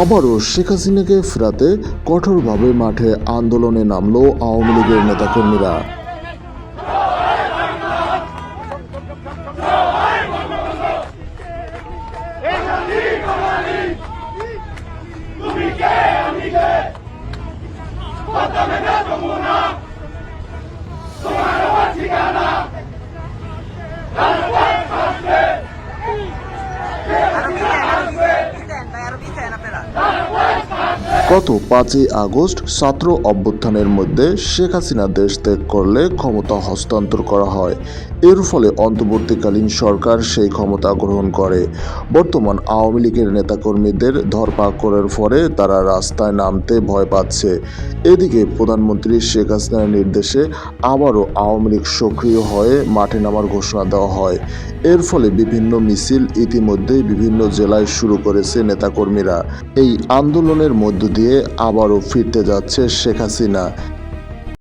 আবারও শেখ হাসিনাকে ফেরাতে কঠোরভাবে মাঠে আন্দোলনে নামল আওয়ামী লীগের নেতাকর্মীরা। গত পাঁচই আগস্ট ছাত্র অভ্যুত্থানের মধ্যে শেখ হাসিনা দেশ ত্যাগ করলে ক্ষমতা হস্তান্তর করা হয়। এর ফলে অন্তর্বর্তীকালীন সরকার সেই ক্ষমতা গ্রহণ করে। বর্তমান আওয়ামী লীগের নেতাকর্মীদের ধরপাকড়ের ফলে তারা রাস্তায় নামতে ভয় পাচ্ছে। এদিকে প্রধানমন্ত্রী শেখ হাসিনার নির্দেশে আবারও আওয়ামী লীগ সক্রিয় হয়ে মাঠে নামার ঘোষণা দেওয়া হয়। এর ফলে বিভিন্ন মিছিল ইতিমধ্যেই বিভিন্ন জেলায় শুরু করেছে নেতাকর্মীরা। এই আন্দোলনের মধ্য দিয়ে আবারও ফিরতে যাচ্ছে শেখ হাসিনা।